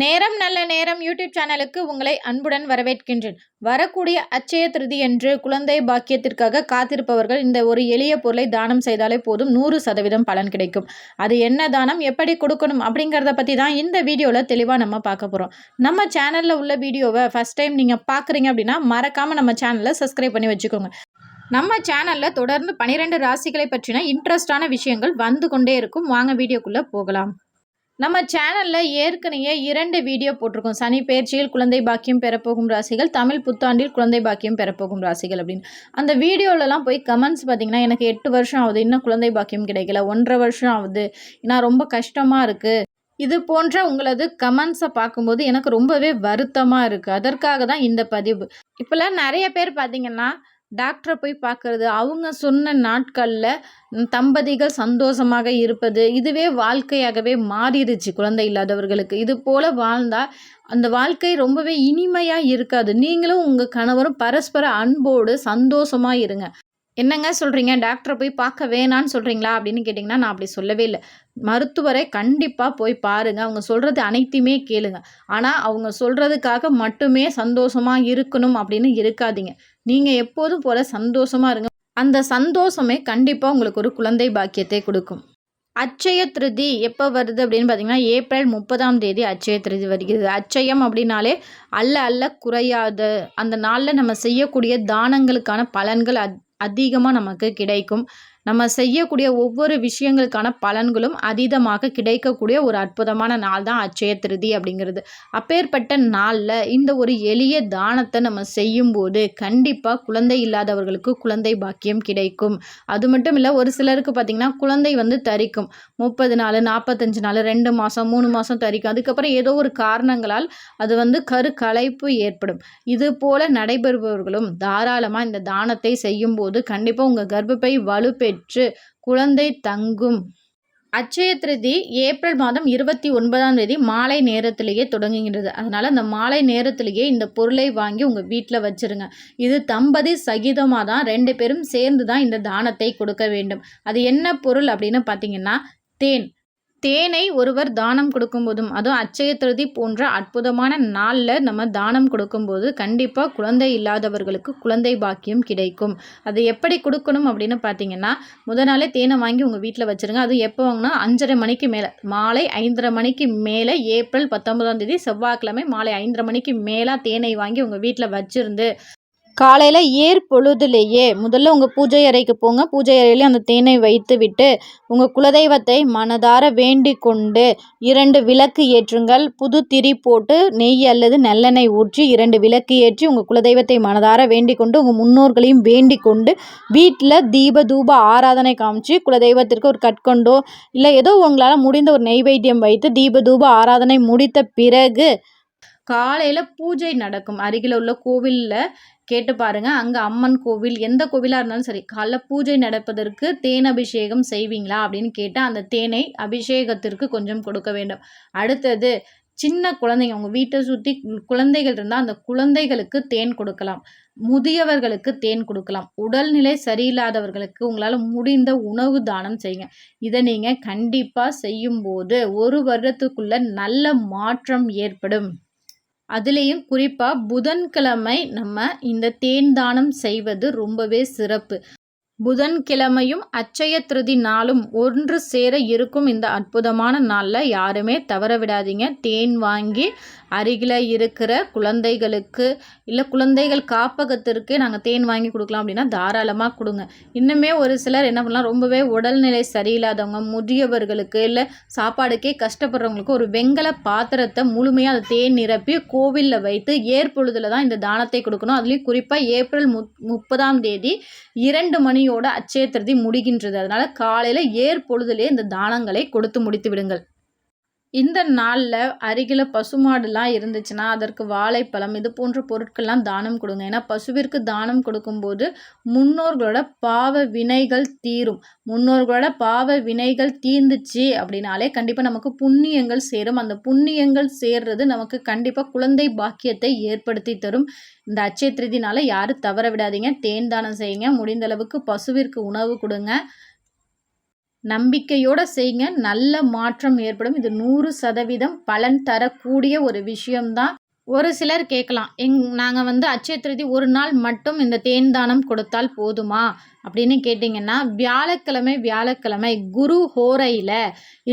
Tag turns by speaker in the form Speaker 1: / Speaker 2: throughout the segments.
Speaker 1: நேரம் நல்ல நேரம் யூடியூப் சேனலுக்கு உங்களை அன்புடன் வரவேற்கின்றேன். வரக்கூடிய அச்சய திருதி என்று குழந்தை பாக்கியத்திற்காக காத்திருப்பவர்கள் இந்த ஒரு எளிய பொருளை தானம் செய்தாலே போதும் நூறு சதவீதம் பலன் கிடைக்கும். அது என்ன தானம் எப்படி கொடுக்கணும் அப்படிங்கிறத பற்றி தான் இந்த வீடியோவில் தெளிவாக நம்ம பார்க்க போகிறோம் நம்ம சேனலில் உள்ள வீடியோவை ஃபஸ்ட் டைம் நீங்கள் பார்க்குறீங்க அப்படின்னா மறக்காமல் நம்ம சேனலை சப்ஸ்கிரைப் பண்ணி வச்சுக்கோங்க. நம்ம சேனலில் தொடர்ந்து பனிரெண்டு ராசிகளை பற்றின இன்ட்ரெஸ்டான விஷயங்கள் வந்து கொண்டே இருக்கும். வாங்க வீடியோக்குள்ளே போகலாம். நம்ம சேனலில் ஏற்கனவே இரண்டு வீடியோ போட்டிருக்கோம். சனி பயிற்சியில் குழந்தை பாக்கியம் பெறப்போகும் ராசிகள் தமிழ் புத்தாண்டில் குழந்தை பாக்கியம் பெறப்போகும் ராசிகள் அப்படின்னு. அந்த வீடியோலலாம் போய் கமெண்ட்ஸ் பார்த்தீங்கன்னா எனக்கு எட்டு வருஷம் ஆகுது இன்னும் குழந்தை பாக்கியம் கிடைக்கல. ஒன்றரை வருஷம் ஆகுது நான் ரொம்ப கஷ்டமாக இருக்குது இது போன்ற உங்களது கமெண்ட்ஸை பார்க்கும்போது எனக்கு ரொம்பவே வருத்தமாக இருக்குது அதற்காக தான் இந்த பதிவு. இப்போல்லாம் நிறைய பேர் பார்த்தீங்கன்னா டாக்டரை போய் பார்க்குறது அவங்க சொன்ன நாட்களில் தம்பதிகள் சந்தோஷமாக இருப்பது இதுவே வாழ்க்கையாகவே மாறிடுச்சு குழந்தை இல்லாதவர்களுக்கு. இது போல் வாழ்ந்தால் அந்த வாழ்க்கை ரொம்பவே இனிமையாக இருக்காது. நீங்களும் உங்கள் கணவரும் பரஸ்பர அன்போடு சந்தோஷமாக இருங்க. என்னங்க சொல்கிறீங்க டாக்டரை போய் பார்க்க வேணான்னு சொல்கிறீங்களா அப்படின்னு கேட்டிங்கன்னா நான் அப்படி சொல்லவே இல்லை. மருத்துவரை கண்டிப்பாக போய் பாருங்கள் அவங்க சொல்கிறது அனைத்தையுமே கேளுங்க. ஆனால் அவங்க சொல்கிறதுக்காக மட்டுமே சந்தோஷமாக இருக்கணும் அப்படின்னு இருக்காதீங்க. நீங்கள் எப்போதும் போல் சந்தோஷமாக இருங்க. அந்த சந்தோஷமே கண்டிப்பாக உங்களுக்கு ஒரு குழந்தை பாக்கியத்தை கொடுக்கும். அச்சய திருதி எப்போ வருது அப்படின்னு பார்த்தீங்கன்னா ஏப்ரல் முப்பதாம் தேதி அச்சய திருதி வருகிறது. அச்சயம் அப்படின்னாலே அல்ல அல்ல குறையாது. அந்த நாளில் நம்ம செய்யக்கூடிய தானங்களுக்கான பலன்கள் அதிகமாக நமக்கு கிடைக்கும். நம்ம செய்யக்கூடிய ஒவ்வொரு விஷயங்களுக்கான பலன்களும் அதீதமாக கிடைக்கக்கூடிய ஒரு அற்புதமான நாள் தான் அச்சய திருதி அப்படிங்கிறது. அப்பேற்பட்ட நாளில் இந்த ஒரு எளிய தானத்தை நம்ம செய்யும்போது கண்டிப்பாக குழந்தை இல்லாதவர்களுக்கு குழந்தை பாக்கியம் கிடைக்கும். அது மட்டும் இல்லை ஒரு சிலருக்கு பார்த்திங்கன்னா குழந்தை வந்து தரிக்கும். முப்பது நாள் நாற்பத்தஞ்சு நாள் ரெண்டு மாதம் மூணு மாதம் தரிக்கும். அதுக்கப்புறம் ஏதோ ஒரு காரணங்களால் அது வந்து கரு கலைப்பு ஏற்படும். இது போல் நடைபெறுபவர்களும் தாராளமாக இந்த தானத்தை செய்யும்போது கண்டிப்பாக உங்கள் கர்ப்பப்பை வலுப்பெற்று பெற்று குழந்தை தங்கும். அச்சய திருதி ஏப்ரல் மாதம் இருபத்தி ஒன்பதாம் தேதி மாலை நேரத்திலேயே தொடங்குகின்றது. அதனால் அந்த மாலை நேரத்திலேயே இந்த பொருளை வாங்கி உங்கள் வீட்டில் வச்சுருங்க. இது தம்பதி சகிதமாக தான் ரெண்டு பேரும் சேர்ந்து தான் இந்த தானத்தை கொடுக்க வேண்டும். அது என்ன பொருள் அப்படின்னு பார்த்தீங்கன்னா தேன். தேனை ஒருவர் தானம் கொடுக்கும்போதும் அதுவும் அச்சய திருதி போன்ற அற்புதமான நாளில் நம்ம தானம் கொடுக்கும்போது கண்டிப்பாக குழந்தை இல்லாதவர்களுக்கு குழந்தை பாக்கியம் கிடைக்கும். அது எப்படி கொடுக்கணும் அப்படின்னு பார்த்தீங்கன்னா முத நாளே தேனை வாங்கி உங்கள் வீட்டில் வச்சுருங்க. அது எப்போ வாங்கினா அஞ்சரை மணிக்கு மேலே மாலை ஐந்தரை மணிக்கு மேலே ஏப்ரல் பத்தொன்பதாம் தேதி செவ்வாய்க்கிழமை மாலை ஐந்தரை மணிக்கு மேலே தேனை வாங்கி உங்கள் வீட்டில் வச்சுருந்து காலையில் ஏர் பொழுதுலேயே முதல்ல உங்கள் பூஜை அறைக்கு போங்க. பூஜை அறையிலே அந்த தேனை வைத்து விட்டு உங்கள் குலதெய்வத்தை மனதார வேண்டிக் கொண்டு இரண்டு விளக்கு ஏற்றுங்கள். புது திரி போட்டு நெய் அல்லது நல்லெண்ணெய் ஊற்றி இரண்டு விளக்கு ஏற்றி உங்கள் குலதெய்வத்தை மனதார வேண்டிக் கொண்டு உங்கள் முன்னோர்களையும் வேண்டிக் கொண்டு வீட்டில் தீப தூப ஆராதனை காமிச்சு குலதெய்வத்திற்கு ஒரு கற்கொண்டோ இல்லை ஏதோ உங்களால் முடிந்த ஒரு நெய்வேத்தியம் வைத்து தீப தூப ஆராதனை முடித்த பிறகு காலையில் பூஜை நடக்கும். அருகில் உள்ள கோவிலில் கேட்டு பாருங்கள் அங்கே அம்மன் கோவில் எந்த கோவிலாக இருந்தாலும் சரி காலைல பூஜை நடப்பதற்கு தேன் அபிஷேகம் செய்வீங்களா அப்படின்னு கேட்டால் அந்த தேனை அபிஷேகத்திற்கு கொஞ்சம் கொடுக்க வேண்டும். அடுத்தது சின்ன குழந்தைங்க உங்கள் வீட்டை சுற்றி குழந்தைகள் இருந்தால் அந்த குழந்தைகளுக்கு தேன் கொடுக்கலாம். முதியவர்களுக்கு தேன் கொடுக்கலாம். உடல்நிலை சரியில்லாதவர்களுக்கு உங்களால் முடிந்த உணவு தானம் செய்யுங்க. இதை நீங்கள் கண்டிப்பாக செய்யும்போது ஒரு வருடத்துக்குள்ள நல்ல மாற்றம் ஏற்படும். அதுலேயும் குறிப்பாக புதன்கிழமை நம்ம இந்த தேன் தானம் செய்வது ரொம்பவே சிறப்பு. புதன்கிழமையும் அச்சய திருதி நாளும் ஒன்று சேர இருக்கும் இந்த அற்புதமான நாளில் யாருமே தவற விடாதீங்க. தேன் வாங்கி அருகில் இருக்கிற குழந்தைகளுக்கு இல்லை குழந்தைகள் காப்பகத்திற்கு நாங்கள் தேன் வாங்கி கொடுக்கலாம் அப்படின்னா தாராளமாக கொடுங்க. இன்னுமே ஒரு சிலர் என்ன பண்ணலாம் ரொம்பவே உடல்நிலை சரியில்லாதவங்க முதியவர்களுக்கு இல்லை சாப்பாடுக்கே கஷ்டப்படுறவங்களுக்கு ஒரு வெங்கல பாத்திரத்தை முழுமையாக அதை தேன் நிரப்பி கோவிலில் வைத்து ஏற்பொழுதில் தான் இந்த தானத்தை கொடுக்கணும். அதுலேயும் குறிப்பாக ஏப்ரல் முப்பதாம் தேதி இரண்டு பணியோட அச்சய திருதி முடிகின்றது அதனால் காலையில் ஏர் இந்த தானங்களை கொடுத்து முடித்து விடுங்கள். இந்த நாளில் அருகில் பசுமாடுலாம் இருந்துச்சுன்னா அதற்கு வாழைப்பழம் இது போன்ற பொருட்கள்லாம் தானம் கொடுங்க. ஏன்னா பசுவிற்கு தானம் கொடுக்கும்போது முன்னோர்களோட பாவ வினைகள் தீரும். முன்னோர்களோட பாவ வினைகள் தீர்ந்துச்சு அப்படின்னாலே கண்டிப்பாக நமக்கு புண்ணியங்கள் சேரும். அந்த புண்ணியங்கள் சேர்றது நமக்கு கண்டிப்பாக குழந்தை பாக்கியத்தை ஏற்படுத்தி தரும். இந்த அச்சய திருதினால யாரும் தவற விடாதீங்க. தேன் தானம் செய்யுங்க. முடிந்த அளவுக்கு பசுவிற்கு உணவு கொடுங்க. நம்பிக்கையோடு செய்யுங்க நல்ல மாற்றம் ஏற்படும். இது நூறு சதவீதம் பலன் தரக்கூடிய ஒரு விஷயம்தான். ஒரு சிலர் கேட்கலாம் எங் நாங்கள் வந்து அட்சய திருதி ஒரு நாள் மட்டும் இந்த தேன் தானம் கொடுத்தால் போதுமா? அப்படின்னு கேட்டிங்கன்னா வியாழக்கிழமை வியாழக்கிழமை குரு ஹோரையில்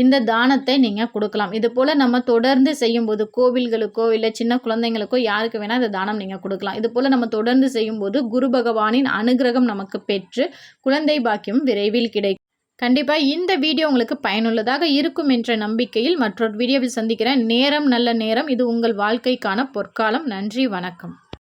Speaker 1: இந்த தானத்தை நீங்கள் கொடுக்கலாம். இது போல் நம்ம தொடர்ந்து செய்யும்போது கோவில்களுக்கோ இல்லை சின்ன குழந்தைங்களுக்கோ யாருக்கு வேணால் இந்த தானம் நீங்கள் கொடுக்கலாம். இது போல் நம்ம தொடர்ந்து செய்யும்போது குரு பகவானின் அனுகிரகம் நமக்கு பெற்று குழந்தை பாக்கியம் விரைவில் கிடைக்கும். கண்டிப்பாக இந்த வீடியோ உங்களுக்கு பயனுள்ளதாக இருக்கும் என்ற நம்பிக்கையில் மற்றொரு வீடியோவில் சந்திக்கிறேன். நேரம் நல்ல நேரம். இது உங்கள் வாழ்க்கைக்கான பொற்காலம். நன்றி வணக்கம்.